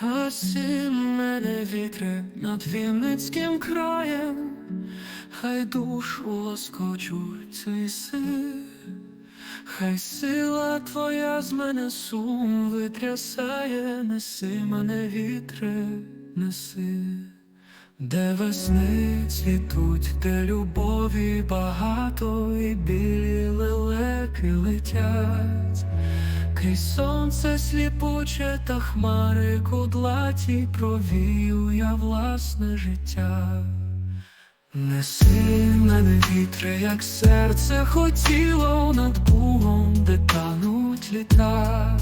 Гаси мене вітри над Вінницьким краєм, хай душу лоскочуть цвіси, хай сила твоя з мене сум витрясає, неси мене вітре, неси, де весни цвітуть, де любові багато, і білі лелеки летять. Крізь сонце сліпуче та хмари кудлаті провію я власне життя. Неси мене вітри, як серце хотіло над Бугом, де тануть літа.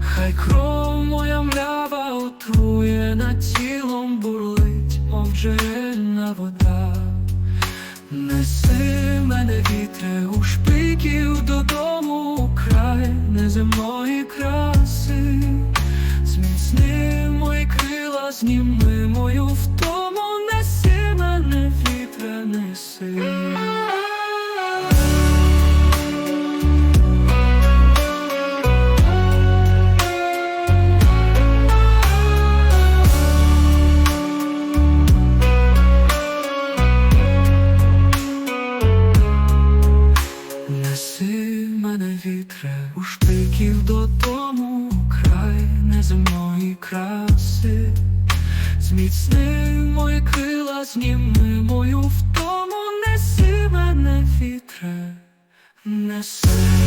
Хай кров моя млява отрує над тілом бурлить, мов джерельна вода. Неси мене вітре у шпиків додому край неземної краси, зміцни мої крила, зніми мене вітре. У шпиків додому, край неземної краси, зміцни мої крила, зніми мою втому, неси мене вітре, неси.